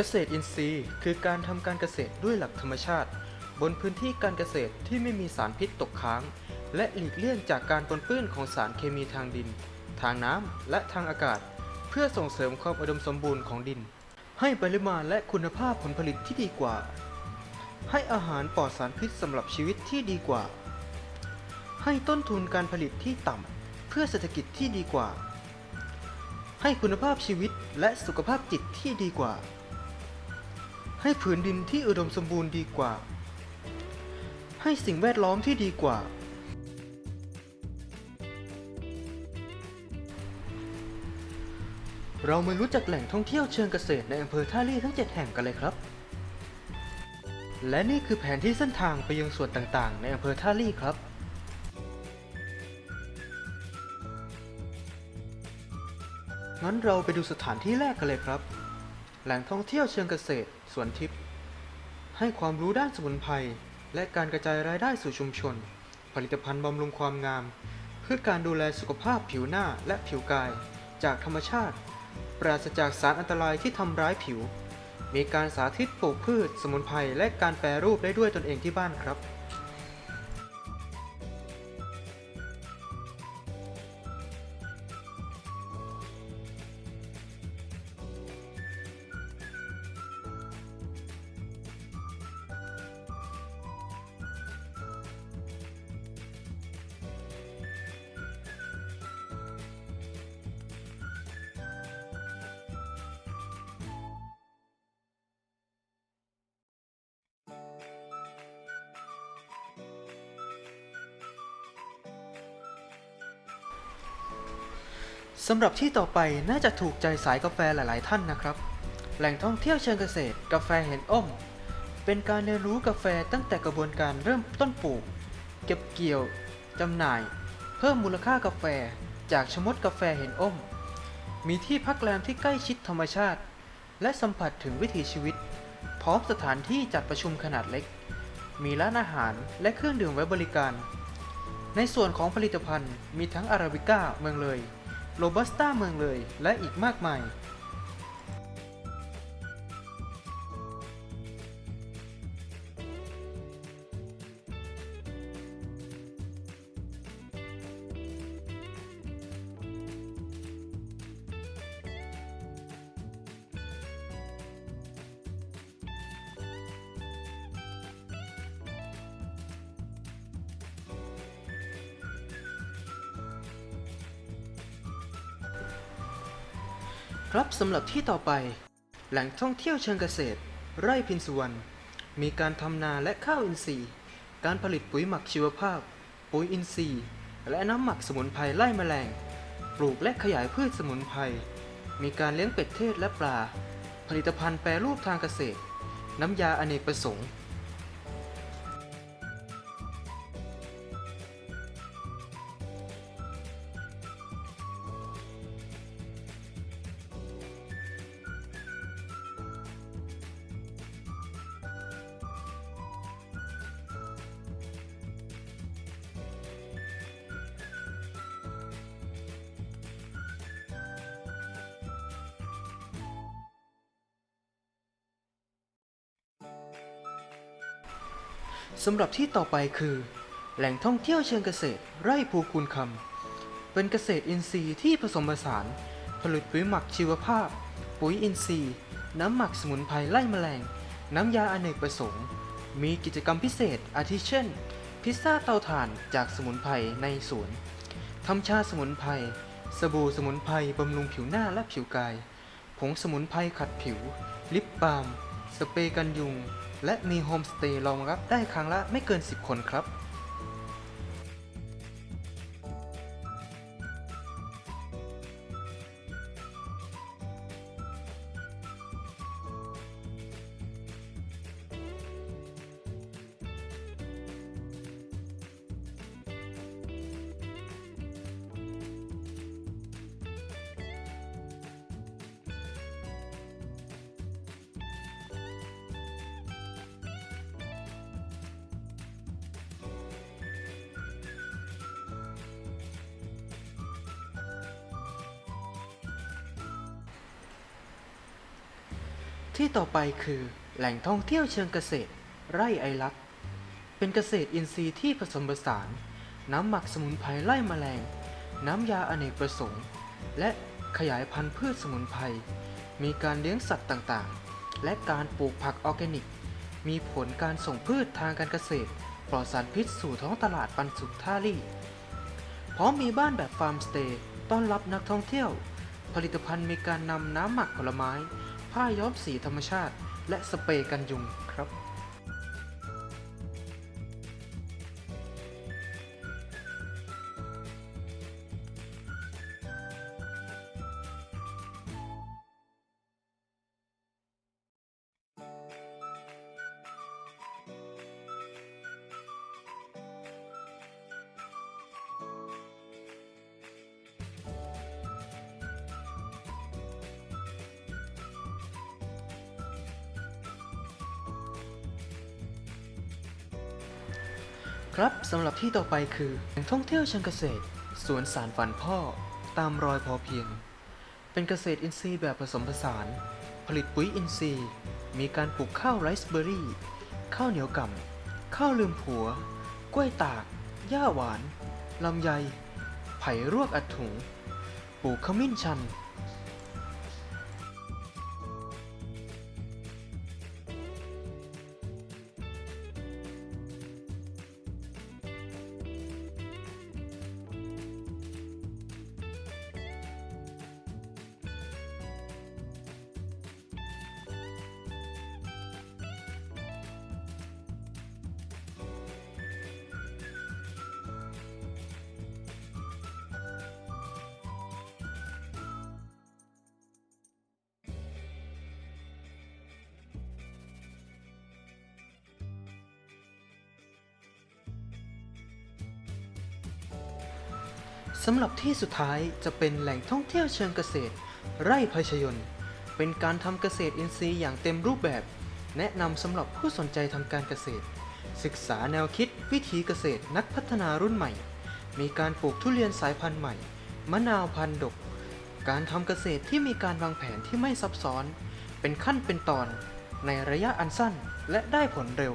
เกษตรอินทรีย์ คือการทำการเกษตรด้วยหลักธรรมชาติ บนพื้นที่การเกษตรที่ไม่มีสารพิษตกค้าง และหลีกเลี่ยงจากการปนเปื้อนของสารเคมีทางดิน ทางน้ำและทางอากาศ เพื่อส่งเสริมความอุดมสมบูรณ์ของดิน ให้ปริมาณและคุณภาพผลผลิตที่ดีกว่า ให้อาหารปลอดสารพิษสำหรับชีวิตที่ดีกว่า ให้ต้นทุนการผลิตที่ต่ำเพื่อเศรษฐกิจที่ดีกว่า ให้คุณภาพชีวิตและสุขภาพจิตที่ดีกว่า ให้ผืนดินที่อุดมสมบูรณ์ดีกว่า ให้สิ่งแวดล้อมที่ดีกว่า เรามารู้จักแหล่งท่องเที่ยวเชิงเกษตรในอำเภอท่าลี่ทั้ง 7 แห่งกันเลยครับ และนี่คือแผนที่เส้นทางไปยังส่วนต่างๆ ในอำเภอท่าลี่ครับงั้นเราไปดูสถานที่แรกกันเลยครับ แหล่งท่องเที่ยวเชิงเกษตร สวนทิพย์ให้ความรู้ด้านสมุนไพรและการกระจายรายได้สู่ชุมชน ผลิตภัณฑ์บำรุงความงาม เพื่อการดูแลสุขภาพผิวหน้าและผิวกาย จากธรรมชาติ ปราศจากสารอันตรายที่ทำร้ายผิว มีการสาธิตปลูกพืช สมุนไพรและการแปรรูปได้ด้วยตนเองที่บ้านครับ สำหรับที่ต่อไปน่าจะถูกใจสายกาแฟหลาย ๆ ท่านนะครับ แหล่งท่องเที่ยวเชิงเกษตร กาแฟเห็นอ้อม เป็นการเรียนรู้กาแฟตั้งแต่กระบวนการเริ่มต้นปลูก เก็บเกี่ยวจำหน่าย เพิ่มมูลค่ากาแฟจากชมดกาแฟเห็นอ้อม มีที่พักแรมที่ใกล้ชิดธรรมชาติ และสัมผัสถึงวิถีชีวิต พร้อมสถานที่จัดประชุมขนาดเล็ก มีร้านอาหารและเครื่องดื่มไว้บริการ ในส่วนของผลิตภัณฑ์มีทั้งอาราบิก้าเมืองเลย โรบัสต้าเมืองเลย และอีกมากมาย ครับสำหรับที่ต่อไป แหล่งท่องเที่ยวเชิงเกษตร ไร่พินสุวรรณมีการทำนาและข้าวอินทรีย์ การผลิตปุ๋ยหมักชีวภาพ ปุ๋ยอินทรีย์ และน้ำหมักสมุนไพรไล่แมลง ปลูกและขยายพืชสมุนไพรมีการเลี้ยงเป็ดเทศและปลา ผลิตภัณฑ์แปรรูปทางเกษตร น้ำยาอเนกประสงค์ สำหรับที่ต่อไปคือ แหล่งท่องเที่ยวเชิงเกษตร ไร่ภูคูณคำเป็นเกษตรอินทรีย์ที่ผสมผสาน ผลิตปุ๋ยหมักชีวภาพ ปุ๋ยอินทรีย์ น้ำหมักสมุนไพรไล่แมลง น้ำยาอเนกประสงค์ มีกิจกรรมพิเศษอาทิเช่น พิซซ่าเตาถ่านจากสมุนไพรในสวนทำชาสมุนไพรสบู่สมุนไพรบำรุงผิวหน้าและผิวกาย ผงสมุนไพรขัดผิว ลิปบาล์ม สเปรย์กันยุง และมีโฮมสเตย์รองรับได้ครั้งละไม่เกิน 10 คนครับ ที่ต่อไปคือแหล่งท่องเที่ยวเชิงเกษตร ไร่ไอรัก เป็นเกษตรอินทรีย์ที่ผสมผสาน น้ำหมักสมุนไพรไล่แมลง น้ำยาอเนกประสงค์ และขยายพันธุ์พืชสมุนไพร มีการเลี้ยงสัตว์ต่างๆ และการปลูกผักออร์แกนิก มีผลการส่งพืชทางการเกษตร ปลอดสารพิษสู่ท้องตลาดปันสุขท่าลี่พร้อมมีบ้านแบบฟาร์มสเตย์ต้อนรับนักท่องเที่ยว ผลิตภัณฑ์มีการนำน้ำหมักผลไม้ ผ้าย้อมสีธรรมชาติ และสเปรย์กันยุงครับ ครับสำหรับที่ต่อไปคือแหล่งท่องเที่ยวเชิงเกษตร สวนสารฝันพ่อ ตามรอยพอเพียง เป็นเกษตรอินทรีย์แบบผสมผสาน ผลิตปุ๋ยอินทรีย์ มีการปลูกข้าวไรซ์เบอร์รี่ ข้าวเหนียวก่ำข้าวลืมผัว กล้วยตาก หญ้าหวานลำไย ไผ่รวกอัดถุง ปลูกขมิ้นชัน สำหรับที่สุดท้ายจะเป็นแหล่งท่องเที่ยวเชิงเกษตร ไร่พชยน์เป็นการทำเกษตรอินทรีย์อย่างเต็มรูปแบบ แนะนำสำหรับผู้สนใจทำการเกษตร ศึกษาแนวคิดวิธีเกษตรนักพัฒนารุ่นใหม่ มีการปลูกทุเรียนสายพันธุ์ใหม่ มะนาวพันธุ์ดก การทำเกษตรที่มีการวางแผนที่ไม่ซับซ้อน เป็นขั้นเป็นตอน ในระยะอันสั้นและได้ผลเร็ว